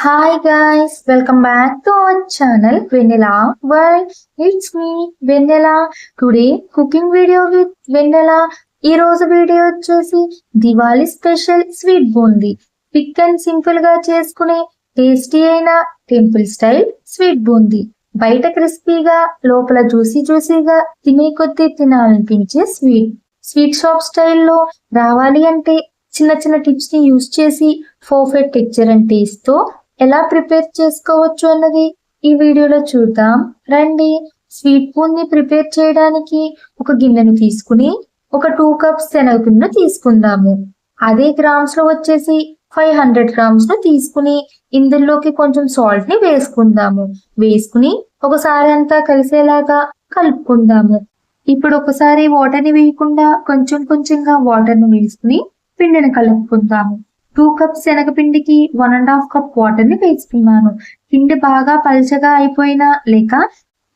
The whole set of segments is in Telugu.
Hi guys welcome back to our channel Vennela world it's me Vennela today cooking video with Vennela ఈ రోజు వీడియో వచ్చేసి Diwali special sweet boondi pick and సింపుల్గా చేసుకునే టేస్టీ అయిన టెంపుల్ స్టైల్ స్వీట్ బూందీ బయట క్రిస్పీగా లోపల జ్యూసీ జ్యూసీగా తినే కొద్దీ తినాలనిపించే స్వీట్ స్వీట్ షాప్ స్టైల్లో రావాలి అంటే చిన్న చిన్న టిప్స్ని యూస్ చేసి పర్ఫెక్ట్ టెక్చర్ అండ్ టేస్ట్తో ఎలా ప్రిపేర్ చేసుకోవచ్చు అన్నది ఈ వీడియోలో చూద్దాం. రండి. స్వీట్ బూందీ ప్రిపేర్ చేయడానికి ఒక గిన్నెను తీసుకుని ఒక టూ కప్స్ శనగపిండిను తీసుకుందాము. అదే గ్రామ్స్లో వచ్చేసి ఫైవ్ హండ్రెడ్ గ్రామ్స్ను తీసుకుని ఇందులోకి కొంచెం సాల్ట్ని వేసుకుందాము. వేసుకుని ఒకసారి అంతా కలిసేలాగా కలుపుకుందాము. ఇప్పుడు ఒకసారి వాటర్ని వేయకుండా కొంచెం కొంచెంగా వాటర్ని వేసుకుని పిండిని కలుపుకుందాము. టూ కప్స్ శనగపిండికి వన్ అండ్ హాఫ్ కప్ వాటర్ని వేసుకున్నాను. పిండి బాగా పల్చగా అయిపోయినా లేక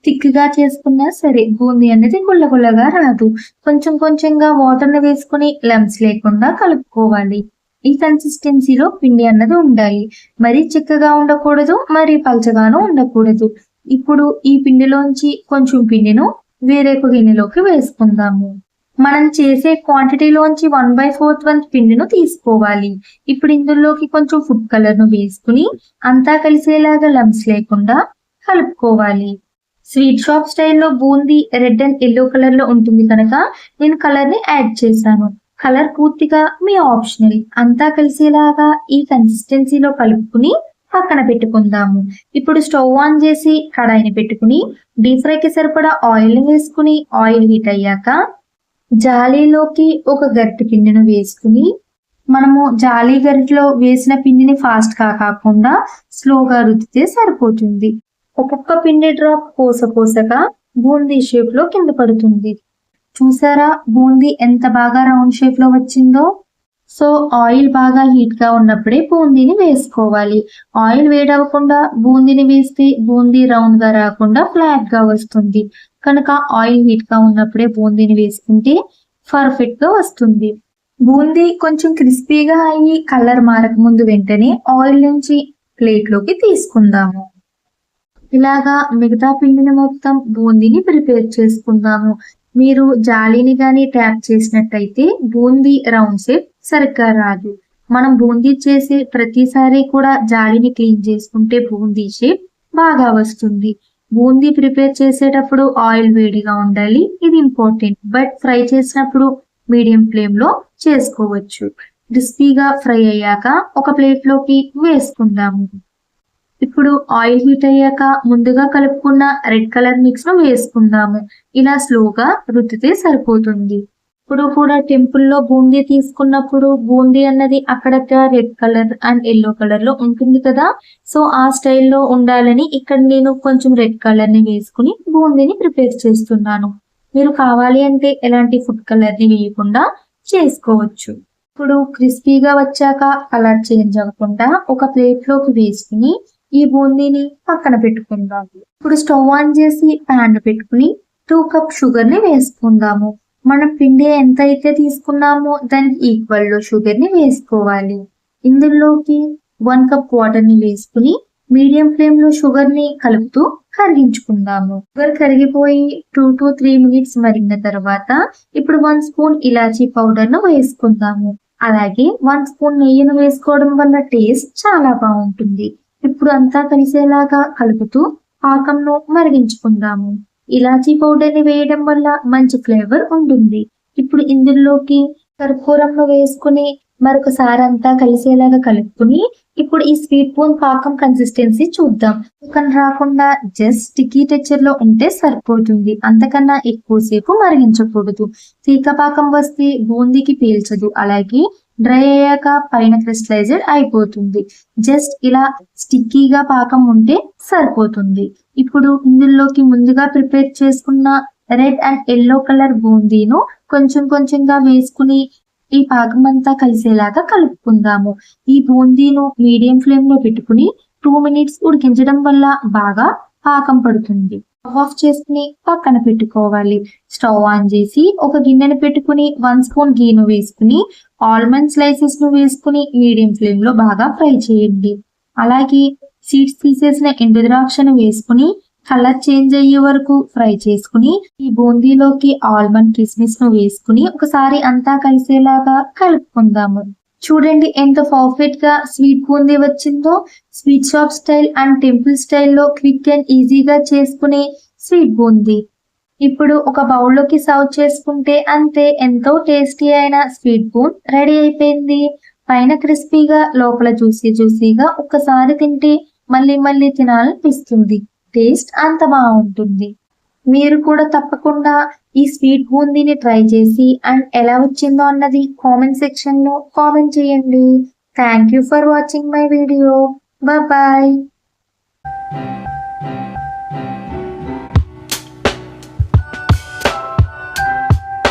థిక్గా చేసుకున్నా సరే బూందీ అనేది గుల్ల గుల్లగా రాదు. కొంచెం కొంచెంగా వాటర్ని వేసుకుని లమ్స్ లేకుండా కలుపుకోవాలి. ఈ కన్సిస్టెన్సీలో పిండి అన్నది ఉండాలి. మరీ చిక్కగా ఉండకూడదు మరీ పల్చగాను ఉండకూడదు. ఇప్పుడు ఈ పిండిలోంచి కొంచెం పిండిను వేరే ఒక గిన్నెలోకి వేసుకుందాము. మనం చేసే క్వాంటిటీలోంచి వన్ బై ఫోర్త్ వన్ పిండిను తీసుకోవాలి. ఇప్పుడు ఇందులోకి కొంచెం ఫుడ్ కలర్ను వేసుకుని అంతా కలిసేలాగా లమ్స్ లేకుండా కలుపుకోవాలి. స్వీట్ షాప్ స్టైల్లో బూందీ రెడ్ అండ్ ఎల్లో కలర్లో ఉంటుంది కనుక నేను కలర్ని యాడ్ చేశాను. కలర్ పూర్తిగా మీ ఆప్షనల్ అంతా కలిసేలాగా ఈ కన్సిస్టెన్సీలో కలుపుకుని పక్కన పెట్టుకుందాము. ఇప్పుడు స్టవ్ ఆన్ చేసి కడాయిని పెట్టుకుని డీప్ ఫ్రైకి సరిపడా ఆయిల్ వేసుకుని ఆయిల్ హీట్ అయ్యాక జాలీలోకి ఒక గరిటె పిండిని వేసుకుని మనము జాలీ గరిటెలో వేసిన పిండిని ఫాస్ట్గా కాకుండా స్లోగా రుద్దితే సరిపోతుంది. ఒక్కొక్క పిండి డ్రాప్ కోస కోసగా బూందీ షేప్లో కింద పడుతుంది. చూసారా? బూందీ ఎంత బాగా రౌండ్ షేప్లో వచ్చిందో? సో ఆయిల్ బాగా హీట్గా ఉన్నప్పుడే బూందీని వేసుకోవాలి. ఆయిల్ వేడవకుండా బూందీని వేస్తే బూందీ రౌండ్గా రాకుండా ఫ్లాట్గా వస్తుంది. కనుక ఆయిల్ హీట్గా ఉన్నప్పుడే బూందీని వేసుకుంటే పర్ఫెక్ట్గా వస్తుంది. బూందీ కొంచెం క్రిస్పీగా అయ్యి కలర్ మారక ముందు వెంటనే ఆయిల్ నుంచి ప్లేట్లోకి తీసుకుందాము. ఇలాగా మిగతా పిండిని మొత్తం బూందీని ప్రిపేర్ చేసుకుందాము. మీరు జాలీని గాని ట్యాప్ చేసినట్టయితే బూందీ రౌండ్ షేప్ సరిగ్గా రాదు. మనం బూందీ చేసే ప్రతిసారి కూడా జాలీని క్లీన్ చేసుకుంటే బూందీ షేప్ బాగా వస్తుంది. బూందీ ప్రిపేర్ చేసేటప్పుడు ఆయిల్ వేడిగా ఉండాలి. ఇది ఇంపార్టెంట్. బట్ ఫ్రై చేసినప్పుడు మీడియం ఫ్లేమ్లో చేసుకోవచ్చు. క్రిస్పీగా ఫ్రై అయ్యాక ఒక ప్లేట్లోకి వేసుకుందాము. ఇప్పుడు ఆయిల్ హీట్ అయ్యాక ముందుగా కలుపుకున్న రెడ్ కలర్ మిక్స్ను వేసుకుందాము. ఇలా స్లోగా రుద్దితే సరిపోతుంది. ఇప్పుడు కూడా టెంపుల్లో బూందీ తీసుకున్నప్పుడు బూందీ అన్నది అక్కడక్కడ రెడ్ కలర్ అండ్ ఎల్లో కలర్లో ఉంటుంది కదా? సో ఆ స్టైల్లో ఉండాలని ఇక్కడ నేను కొంచెం రెడ్ కలర్ని వేసుకుని బూందీని ప్రిపేర్ చేస్తున్నాను. మీరు కావాలి అంటే ఎలాంటి ఫుడ్ కలర్ని వేయకుండా చేసుకోవచ్చు. ఇప్పుడు క్రిస్పీగా వచ్చాక కలర్ చేంజ్ అవ్వకుండా ఒక ప్లేట్లోకి వేసుకుని ఈ బూందీని పక్కన పెట్టుకుందాం ఇప్పుడు స్టవ్ ఆన్ చేసి ప్యాన్ పెట్టుకుని టూ కప్ షుగర్ని వేసుకుందాము. మనం పిండి ఎంత అయితే తీసుకున్నామో దానికి ఈక్వల్లో షుగర్ని వేసుకోవాలి. ఇందులోకి వన్ కప్ వాటర్ని వేసుకుని మీడియం ఫ్లేమ్లో షుగర్ని కలుపుతూ కరిగించుకుందాము. షుగర్ కరిగిపోయి టూ టు త్రీ మినిట్స్ మరిగిన తర్వాత ఇప్పుడు వన్ స్పూన్ ఇలాచీ పౌడర్ను వేసుకుందాము. అలాగే వన్ స్పూన్ నెయ్యిని వేసుకోవడం వల్ల టేస్ట్ చాలా బాగుంటుంది. ఇప్పుడు అంతా కలిసేలాగా కలుపుతూ పాకంను మరిగించుకుందాము. ఇలాచీ పౌడర్ని వేయడం వల్ల మంచి ఫ్లేవర్ ఉంటుంది. ఇప్పుడు ఇందులోకి కర్పూరంను వేసుకుని మరొకసారి అంతా కలిసేలాగా కలుపుకుని ఇప్పుడు ఈ స్వీట్ బోన్ పాకం కన్సిస్టెన్సీ చూద్దాం. కానీ రాకుండా జస్ట్ స్టిక్కీ టెక్చర్లో ఉంటే సరిపోతుంది. అంతకన్నా ఎక్కువసేపు మరిగించకూడదు. తీక పాకం వస్తే బూందీకి పీల్చదు. అలాగే డ్రై అయ్యాక పైన క్రిస్టలైజ్డ్ అయిపోతుంది. జస్ట్ ఇలా స్టిక్కీగా పాకం ఉంటే సరిపోతుంది. ఇప్పుడు ఇందులోకి ముందుగా ప్రిపేర్ చేసుకున్న రెడ్ అండ్ ఎల్లో కలర్ బూందీను కొంచెం కొంచెంగా వేసుకుని ఈ పాకం అంతా కలిసేలాగా కలుపుకుందాము. ఈ బూందీను మీడియం ఫ్లేమ్లో పెట్టుకుని టూ మినిట్స్ ఉడికించడం వల్ల బాగా పాకం పడుతుంది. ఆఫ్ చేసుకుని పక్కన పెట్టుకోవాలి. స్టవ్ ఆన్ చేసి ఒక గిన్నెను పెట్టుకుని వన్ స్పూన్ గీను వేసుకుని ఆల్మండ్ స్లైసెస్ను వేసుకుని మీడియం ఫ్లేమ్లో బాగా ఫ్రై చేయండి. అలాగే సీడ్స్ తీసేసిన ఎండు ద్రాక్షను వేసుకుని కలర్ చేంజ్ అయ్యే వరకు ఫ్రై చేసుకుని ఈ బూందీలోకి ఆల్మండ్ కిస్మిస్ను వేసుకుని ఒకసారి అంతా కలిసేలాగా కలుపుకుందాము. చూడండి ఎంత పర్ఫెక్ట్గా స్వీట్ బూందీ వచ్చిందో. Sweet shop style and temple స్టైల్లో క్విక్ అండ్ ఈజీగా చేసుకునే స్వీట్ బూందీ. ఇప్పుడు ఒక బౌల్లోకి సర్వ్ చేసుకుంటే అంతే ఎంతో టేస్టీ అయిన స్వీట్ బూన్ రెడీ అయిపోయింది. పైన క్రిస్పీగా లోపల జ్యూసీ జ్యూసీగా ఒక్కసారి తింటే మళ్ళీ మళ్ళీ తినాలనిపిస్తుంది. టేస్ట్ అంత బాగుంటుంది. మీరు కూడా తప్పకుండా ఈ స్వీట్ బూందీని ట్రై చేసి అండ్ ఎలా వచ్చిందో అన్నది కామెంట్ సెక్షన్లో కామెంట్ చేయండి. Thank you for watching my video bye